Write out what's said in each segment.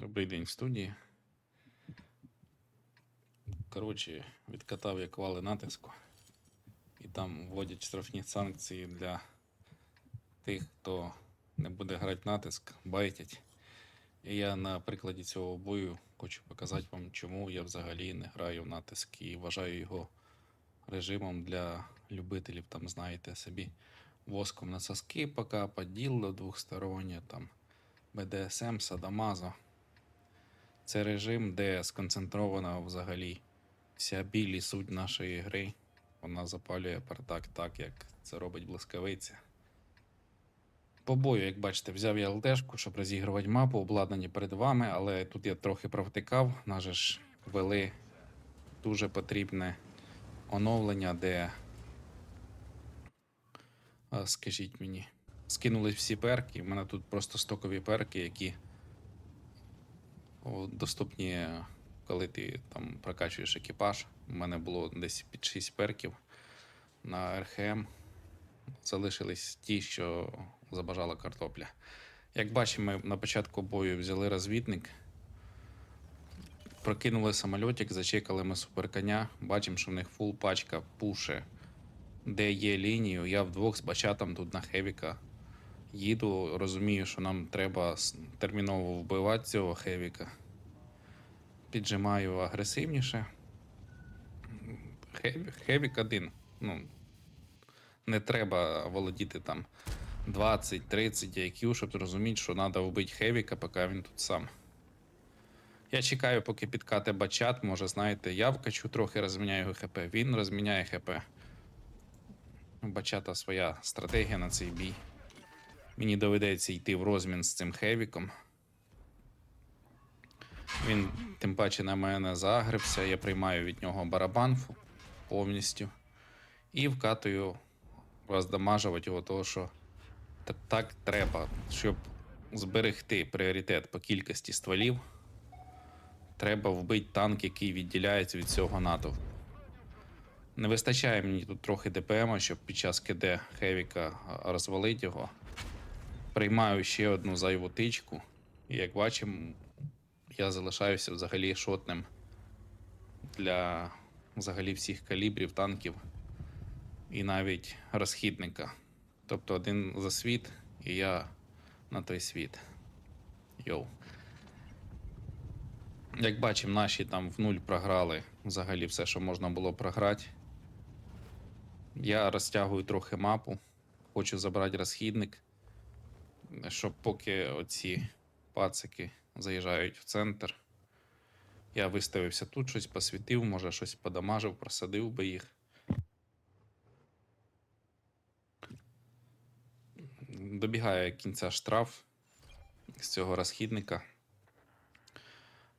Добрий день студії. Коротше, відкатав як вали натиску. І там вводять штрафні санкції для тих, хто не буде грати натиск, байтять. І я на прикладі цього бою хочу показати вам, чому я взагалі не граю в натиск і вважаю його режимом для любителів, там, знаєте, собі воском на соски покапать, діло двохстороннє, там, БДСМ, Садамазо. Це режим, де сконцентрована взагалі вся біль суть нашої гри. Вона запалює партак так, як це робить блискавиця. По бою, як бачите, взяв я ЛТшку, щоб розігрувати мапу, обладнані перед вами, але тут я трохи провтикав. Нас же ж ввели дуже потрібне оновлення, де, скажіть мені, скинулись всі перки. У мене тут просто стокові перки, які доступні, коли ти там прокачуєш екіпаж. У мене було десь під 6 перків на РХМ. Залишились ті, що забажала картопля. Як бачимо, ми на початку бою взяли розвідник, прокинули самольотик, зачекали ми суперконя. Бачимо, що в них фул пачка пуше, де є лінію. Я вдвох з бачатом тут на Хевіка їду, розумію, що нам треба терміново вбивати цього Хевіка. Піджимаю агресивніше. Хевік, один. Ну, не треба володіти там 20-30 IQ, щоб зрозуміти, що треба вбити Хевіка, поки він тут сам. Я чекаю, поки підкате бачат, може, знаєте, я вкачу трохи розміняю його ХП, він розміняє ХП. Бачата своя стратегія на цей бій. Мені доведеться йти в розмін з цим Хевіком. Він тим паче на мене загрився, я приймаю від нього барабанфу повністю. І вкатую роздамажувати його, того, що так треба, щоб зберегти пріоритет по кількості стволів. Треба вбити танк, який відділяється від цього натовпу. Не вистачає мені тут трохи ДПМ, щоб під час КД Хевіка розвалити його. Приймаю ще одну зайву тичку. І як бачимо, я залишаюся взагалі шотним для взагалі всіх калібрів танків і навіть розхідника. Тобто один за світ, і я на той світ. Йоу. Як бачимо, наші там в нуль програли взагалі все, що можна було програти. Я розтягую трохи мапу, хочу забрати розхідник, щоб поки оці пацики заїжджають в центр. Я виставився тут, щось посвітив, може щось подамажив, просадив би їх. Добігає кінця штраф з цього розхідника.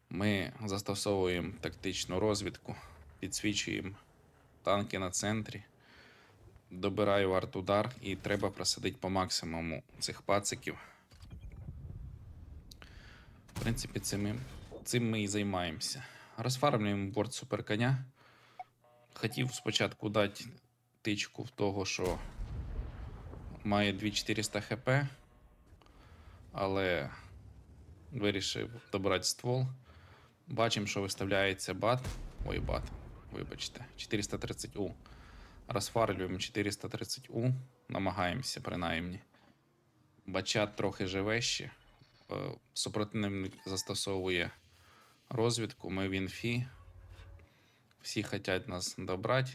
Ми застосовуємо тактичну розвідку, підсвічуємо танки на центрі. Добираю арт-удар і треба просадити по максимуму цих пациків. В принципі, цим, цим ми і займаємося. Розфармлюємо борт суперконя. Хотів спочатку дати тичку в того, що має 2400 хп, але вирішив добрати ствол. Бачимо, що виставляється бат. Ой, бат, вибачте, 430У. Розфарлюємо 430У, намагаємося принаймні. Бачат трохи живе ще. Е, Супротивник застосовує розвідку, ми в інфі. Всі хочуть нас добрати,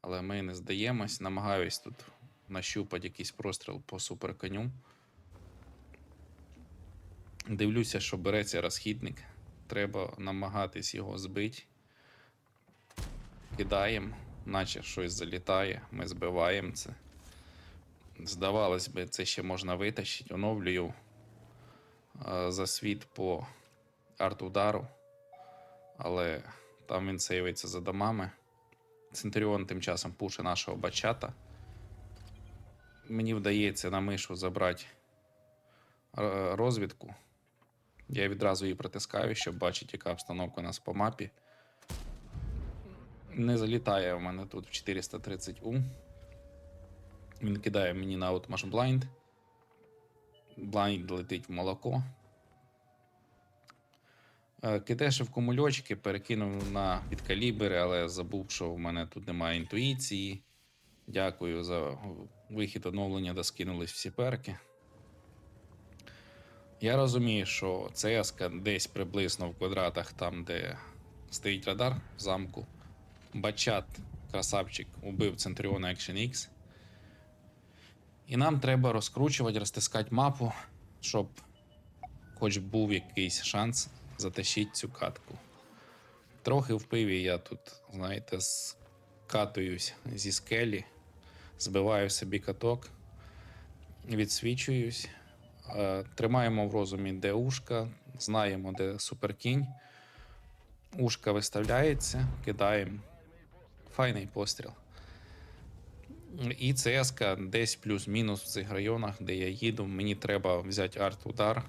але ми не здаємось. Намагаюсь тут нащупати якийсь простріл по суперконю. Дивлюся, що береться розхідник. Треба намагатись його збити. Кидаємо, наче щось залітає, ми збиваємо це. Здавалось би, це ще можна витащити. Оновлюю е, засвіт по арт-удару, але там він сейвиться за домами. Центуріон тим часом пуше нашого бачата. Мені вдається на мишу забрати е, розвідку. Я відразу її притискаю, щоб бачити, яка обстановка у нас по мапі. Не залітає в мене тут в 430У. Він кидає мені на Outmash Blind. Blind летить в молоко. Е, Кидешив кумульочки, перекинув на підкалібри, але забув, що в мене тут немає інтуїції. Дякую за вихід оновлення, де скинулись всі перки. Я розумію, що ЦСК десь приблизно в квадратах, там, де стоїть радар в замку. Бачат, красавчик, убив Центріона Action X. І нам треба розкручувати, розтискати мапу, щоб хоч був якийсь шанс затащити цю катку. Трохи в пиві я тут, знаєте, скатуюсь зі скелі, збиваю собі каток, відсвічуюсь. Е, Тримаємо в розумі, де ушка, знаємо, де суперкінь. Ушка виставляється, кидаємо. Файний постріл. І ЦСК десь плюс-мінус в цих районах, де я їду. Мені треба взяти арт-удар,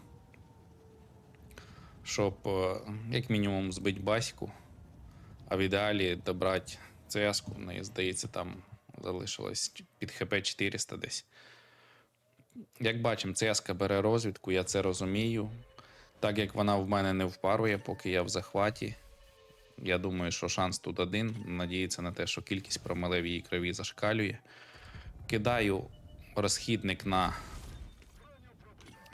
щоб е, як мінімум збити баську, а в ідеалі добрати ЦСК. В здається, там залишилось під ХП 400 десь. Як бачимо, ЦСК бере розвідку, я це розумію. Так як вона в мене не впарує, поки я в захваті. Я думаю, що шанс тут один. Надіється на те, що кількість промиле в її крові зашкалює. Кидаю розхідник на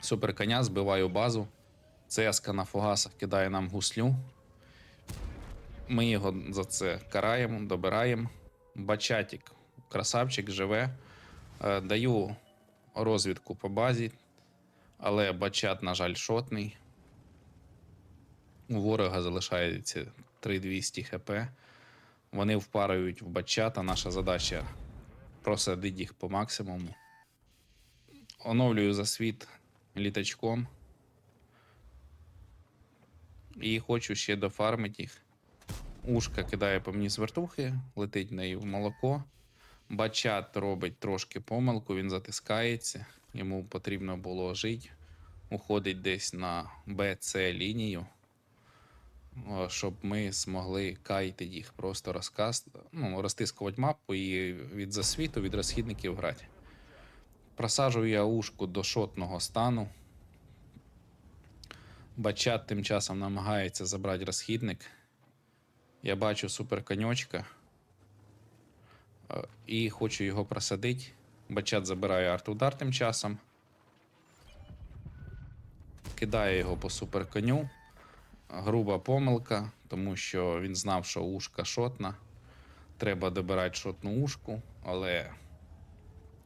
суперконя, збиваю базу. ЦСК на фугасах кидає нам гуслю. Ми його за це караємо, добираємо. Бачатік, красавчик, живе. Е, Даю розвідку по базі, але бачат, на жаль, шотний. У ворога залишається 3200 хп. Вони впарують в бачата. Наша задача просадити їх по максимуму. Оновлюю засвіт літачком. І хочу ще дофармити їх. Ушка кидає по мені з вертухи, летить в неї в молоко. Бачат робить трошки помилку, він затискається. Йому потрібно було жити. Уходить десь на БЦ лінію щоб ми змогли кайти їх, просто розказ, ну, розтискувати мапу і від засвіту, від розхідників грати. Просаджую я ушку до шотного стану. Бачат тим часом намагається забрати розхідник. Я бачу суперконьочка. Е, І хочу його просадити. Бачат забирає арт-удар тим часом. Кидає його по суперконю груба помилка, тому що він знав, що ушка шотна. Треба добирати шотну ушку, але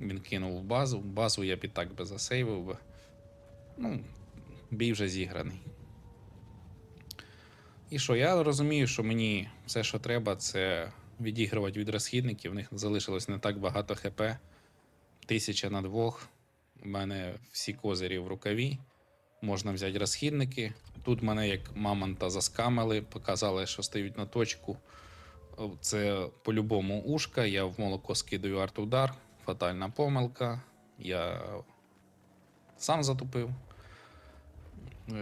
він кинув в базу. Базу я б і так би засейвив би. Ну, бій вже зіграний. І що, я розумію, що мені все, що треба, це відігрувати від розхідників. В них залишилось не так багато ХП. Тисяча на двох. У мене всі козирі в рукаві. Можна взяти розхідники. Тут мене як мамонта заскамили, показали, що стають на точку. Це по-любому ушка. Я в молоко скидаю арт-удар, фатальна помилка. Я сам затупив.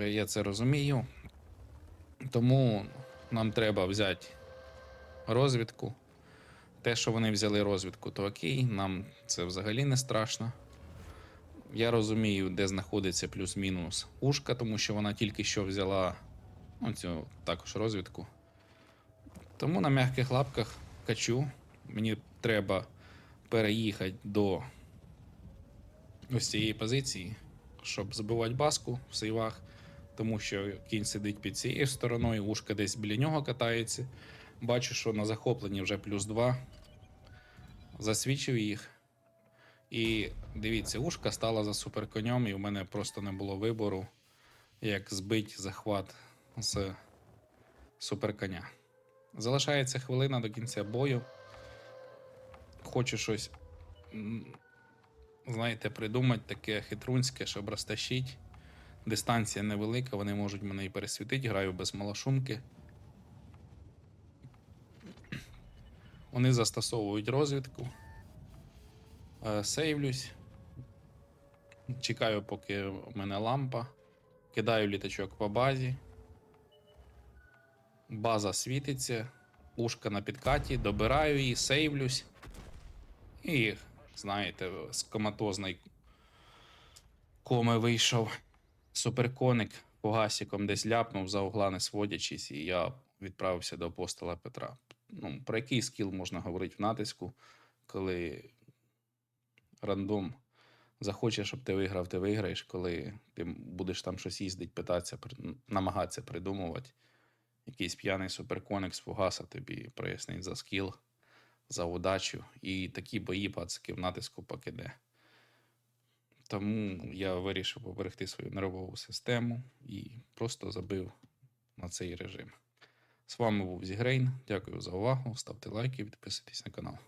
Я це розумію. Тому нам треба взяти розвідку. Те, що вони взяли розвідку, то окей, нам це взагалі не страшно. Я розумію, де знаходиться плюс-мінус ушка, тому що вона тільки що взяла ну, цю також розвідку. Тому на м'яких лапках качу. Мені треба переїхати до ось цієї позиції, щоб забивати баску в сейвах, тому що кінь сидить під цією стороною, ушка десь біля нього катається. Бачу, що на захопленні вже плюс 2. Засвідчив їх. І дивіться, ушка стала за суперконем, і в мене просто не було вибору, як збити захват з суперконя. Залишається хвилина до кінця бою. Хочу щось, знаєте, придумати таке хитрунське, щоб розтащити. Дистанція невелика, вони можуть мене і пересвітити, граю без малошумки. Вони застосовують розвідку. Е, Сейвлюсь. Чекаю, поки у мене лампа. Кидаю літачок по базі. База світиться. Ушка на підкаті, добираю її, сейвлюсь. І, знаєте, з коматозної коми вийшов суперконик. фугасиком десь ляпнув за угла, не сводячись, і я відправився до апостола Петра. Ну, про який скіл можна говорити в натиску, коли рандом захоче, щоб ти виграв, ти виграєш, коли ти будеш там щось їздити, питатися, намагатися придумувати. Якийсь п'яний суперконик фугаса тобі прояснить за скіл, за удачу. І такі бої пацики в натиску покиде. Тому я вирішив поберегти свою нервову систему і просто забив на цей режим. З вами був Зігрейн. Дякую за увагу. Ставте лайки, підписуйтесь на канал.